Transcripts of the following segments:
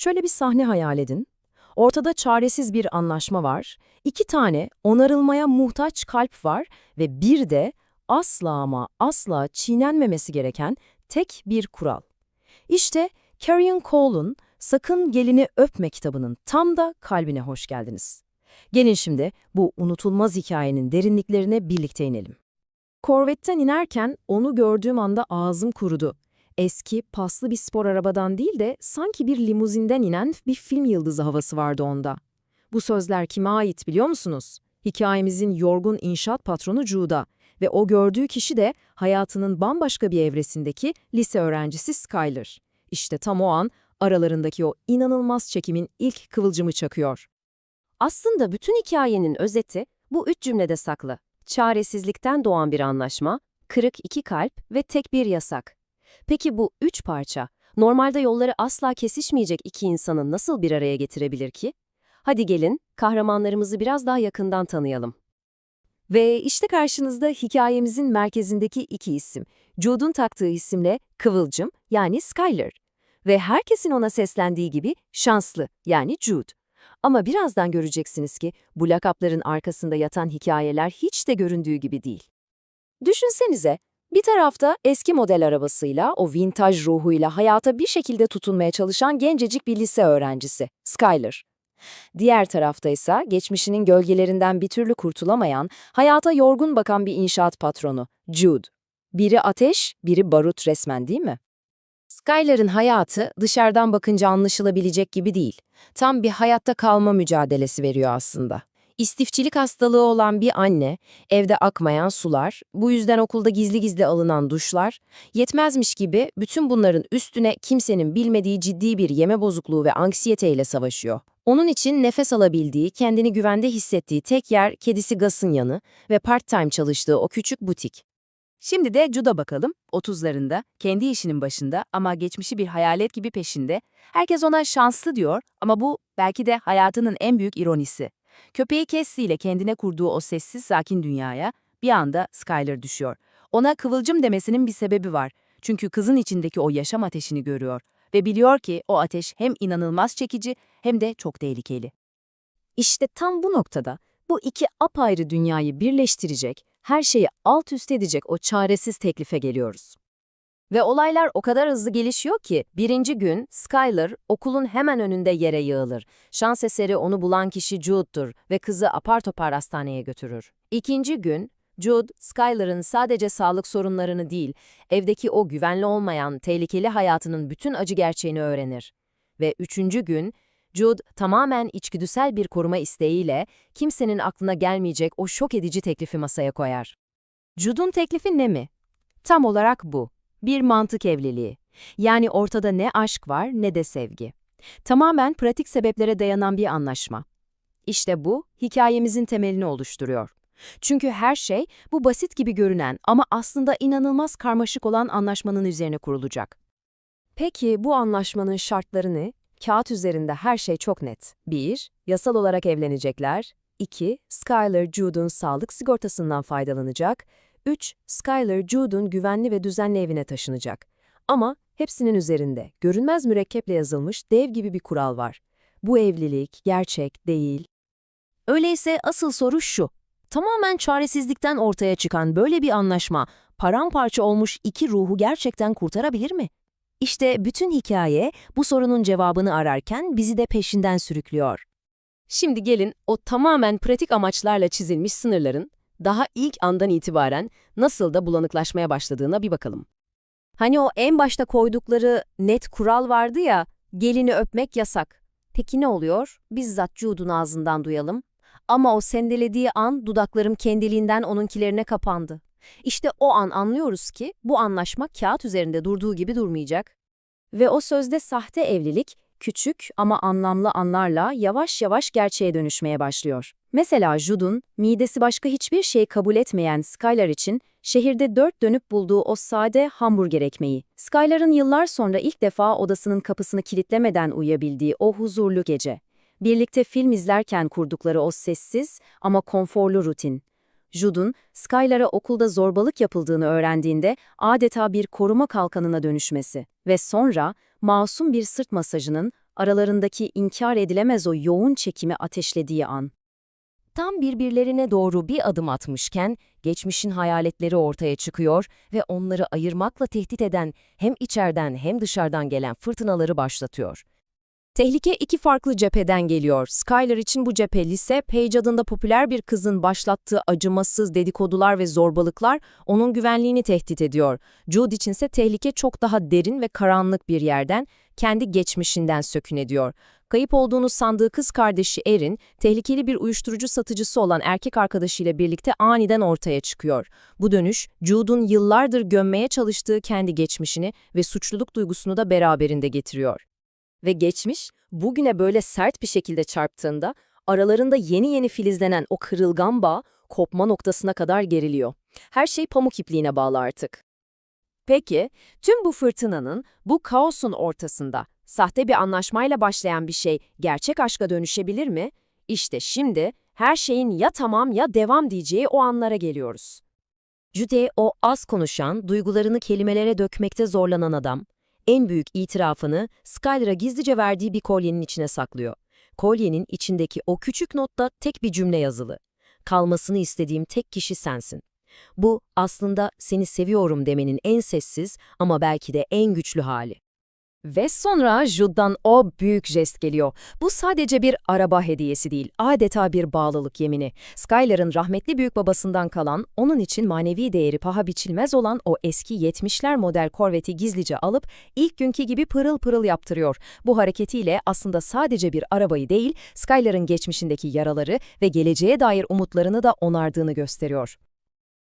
Şöyle bir sahne hayal edin. Ortada çaresiz bir anlaşma var, iki tane onarılmaya muhtaç kalp var ve bir de asla ama asla çiğnenmemesi gereken tek bir kural. İşte Carrion Cole'un Sakın Gelini Öpme kitabının tam da kalbine hoş geldiniz. Gelin şimdi bu unutulmaz hikayenin derinliklerine birlikte inelim. Korvetten inerken onu gördüğüm anda ağzım kurudu. Eski, paslı bir spor arabadan değil de sanki bir limuzinden inen bir film yıldızı havası vardı onda. Bu sözler kime ait biliyor musunuz? Hikayemizin yorgun inşaat patronu Jude'a ve o gördüğü kişi de hayatının bambaşka bir evresindeki lise öğrencisi Skyler. İşte tam o an aralarındaki o inanılmaz çekimin ilk kıvılcımı çakıyor. Aslında bütün hikayenin özeti bu üç cümlede saklı. Çaresizlikten doğan bir anlaşma, kırık iki kalp ve tek bir yasak. Peki bu üç parça, normalde yolları asla kesişmeyecek iki insanı nasıl bir araya getirebilir ki? Hadi gelin, kahramanlarımızı biraz daha yakından tanıyalım. Ve işte karşınızda hikayemizin merkezindeki iki isim. Jude'un taktığı isimle Kıvılcım yani Skyler ve herkesin ona seslendiği gibi şanslı yani Jude. Ama birazdan göreceksiniz ki bu lakapların arkasında yatan hikayeler hiç de göründüğü gibi değil. Düşünsenize, bir tarafta eski model arabasıyla, o vintaj ruhuyla hayata bir şekilde tutunmaya çalışan gencecik bir lise öğrencisi, Skyler. Diğer tarafta ise geçmişinin gölgelerinden bir türlü kurtulamayan, hayata yorgun bakan bir inşaat patronu, Jude. Biri ateş, biri barut resmen değil mi? Skyler'ın hayatı dışarıdan bakınca anlaşılabilecek gibi değil. Tam bir hayatta kalma mücadelesi veriyor aslında. İstifçilik hastalığı olan bir anne, evde akmayan sular, bu yüzden okulda gizli gizli alınan duşlar, yetmezmiş gibi bütün bunların üstüne kimsenin bilmediği ciddi bir yeme bozukluğu ve anksiyeteyle savaşıyor. Onun için nefes alabildiği, kendini güvende hissettiği tek yer kedisi Gas'ın yanı ve part-time çalıştığı o küçük butik. Şimdi de Juda bakalım. 30'larında, kendi işinin başında ama geçmişi bir hayalet gibi peşinde. Herkes ona şanslı diyor ama bu belki de hayatının en büyük ironisi. Köpeği Cassie ile kendine kurduğu o sessiz sakin dünyaya bir anda Skyler düşüyor. Ona kıvılcım demesinin bir sebebi var. Çünkü kızın içindeki o yaşam ateşini görüyor ve biliyor ki o ateş hem inanılmaz çekici hem de çok tehlikeli. İşte tam bu noktada bu iki apayrı dünyayı birleştirecek, her şeyi alt üst edecek o çaresiz teklife geliyoruz. Ve olaylar o kadar hızlı gelişiyor ki birinci gün Skyler okulun hemen önünde yere yığılır. Şans eseri onu bulan kişi Jude'dur ve kızı apar topar hastaneye götürür. İkinci gün Jude, Skyler'ın sadece sağlık sorunlarını değil, evdeki o güvenli olmayan, tehlikeli hayatının bütün acı gerçeğini öğrenir. Ve üçüncü gün Jude tamamen içgüdüsel bir koruma isteğiyle kimsenin aklına gelmeyecek o şok edici teklifi masaya koyar. Jude'un teklifi ne mi? Tam olarak bu. Bir mantık evliliği. Yani ortada ne aşk var ne de sevgi. Tamamen pratik sebeplere dayanan bir anlaşma. İşte bu, hikayemizin temelini oluşturuyor. Çünkü her şey bu basit gibi görünen ama aslında inanılmaz karmaşık olan anlaşmanın üzerine kurulacak. Peki bu anlaşmanın şartları ne? Kağıt üzerinde her şey çok net. 1. Yasal olarak evlenecekler. 2. Skyler, Jude'un sağlık sigortasından faydalanacak. 3. Skyler, Jude'un güvenli ve düzenli evine taşınacak. Ama hepsinin üzerinde görünmez mürekkeple yazılmış dev gibi bir kural var. Bu evlilik gerçek değil. Öyleyse asıl soru şu. Tamamen çaresizlikten ortaya çıkan böyle bir anlaşma paramparça olmuş iki ruhu gerçekten kurtarabilir mi? İşte bütün hikaye bu sorunun cevabını ararken bizi de peşinden sürüklüyor. Şimdi gelin o tamamen pratik amaçlarla çizilmiş sınırların daha ilk andan itibaren nasıl da bulanıklaşmaya başladığına bir bakalım. Hani o en başta koydukları net kural vardı ya, gelini öpmek yasak. Peki ne oluyor? Bizzat Jude'un ağzından duyalım. Ama o sendelediği an dudaklarım kendiliğinden onunkilerine kapandı. İşte o an anlıyoruz ki bu anlaşma kağıt üzerinde durduğu gibi durmayacak. Ve o sözde sahte evlilik küçük ama anlamlı anlarla yavaş yavaş gerçeğe dönüşmeye başlıyor. Mesela Jude'un midesi başka hiçbir şey kabul etmeyen Skylar için şehirde dört dönüp bulduğu o sade hamburger ekmeği. Skylar'ın yıllar sonra ilk defa odasının kapısını kilitlemeden uyuyabildiği o huzurlu gece. Birlikte film izlerken kurdukları o sessiz ama konforlu rutin. Jude'un Skylar'a okulda zorbalık yapıldığını öğrendiğinde adeta bir koruma kalkanına dönüşmesi ve sonra masum bir sırt masajının aralarındaki inkar edilemez o yoğun çekimi ateşlediği an. Tam birbirlerine doğru bir adım atmışken, geçmişin hayaletleri ortaya çıkıyor ve onları ayırmakla tehdit eden hem içeriden hem dışarıdan gelen fırtınaları başlatıyor. Tehlike iki farklı cepheden geliyor. Skyler için bu cephe lise, Paige adında popüler bir kızın başlattığı acımasız dedikodular ve zorbalıklar onun güvenliğini tehdit ediyor. Jude içinse tehlike çok daha derin ve karanlık bir yerden, kendi geçmişinden sökün ediyor. Kayıp olduğunu sandığı kız kardeşi Erin, tehlikeli bir uyuşturucu satıcısı olan erkek arkadaşıyla birlikte aniden ortaya çıkıyor. Bu dönüş, Jude'un yıllardır gömmeye çalıştığı kendi geçmişini ve suçluluk duygusunu da beraberinde getiriyor. Ve geçmiş, bugüne böyle sert bir şekilde çarptığında, aralarında yeni yeni filizlenen o kırılgan bağ, kopma noktasına kadar geriliyor. Her şey pamuk ipliğine bağlı artık. Peki, tüm bu fırtınanın, bu kaosun ortasında, sahte bir anlaşmayla başlayan bir şey gerçek aşka dönüşebilir mi? İşte şimdi her şeyin ya tamam ya devam diyeceği o anlara geliyoruz. Jude o az konuşan, duygularını kelimelere dökmekte zorlanan adam, en büyük itirafını Skyler'a gizlice verdiği bir kolyenin içine saklıyor. Kolyenin içindeki o küçük notta tek bir cümle yazılı. Kalmasını istediğim tek kişi sensin. Bu aslında seni seviyorum demenin en sessiz ama belki de en güçlü hali. Ve sonra Jude'dan o büyük jest geliyor. Bu sadece bir araba hediyesi değil, adeta bir bağlılık yemini. Skyler'ın rahmetli büyük babasından kalan, onun için manevi değeri paha biçilmez olan o eski 70'ler model Corvette'i gizlice alıp ilk günkü gibi pırıl pırıl yaptırıyor. Bu hareketiyle aslında sadece bir arabayı değil, Skyler'ın geçmişindeki yaraları ve geleceğe dair umutlarını da onardığını gösteriyor.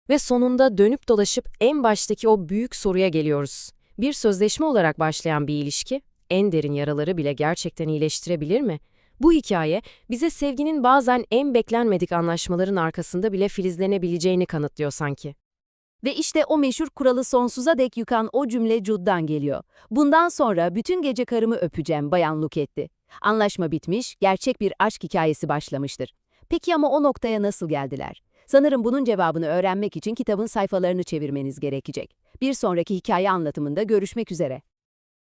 Ve sonunda dönüp dolaşıp en baştaki o büyük soruya geliyoruz. Bir sözleşme olarak başlayan bir ilişki, en derin yaraları bile gerçekten iyileştirebilir mi? Bu hikaye, bize sevginin bazen en beklenmedik anlaşmaların arkasında bile filizlenebileceğini kanıtlıyor sanki. Ve işte o meşhur kuralı sonsuza dek yıkan o cümle Jude'dan geliyor. Bundan sonra bütün gece karımı öpeceğim Bayan Luketti. Anlaşma bitmiş, gerçek bir aşk hikayesi başlamıştır. Peki ama o noktaya nasıl geldiler? Sanırım bunun cevabını öğrenmek için kitabın sayfalarını çevirmeniz gerekecek. Bir sonraki hikaye anlatımında görüşmek üzere.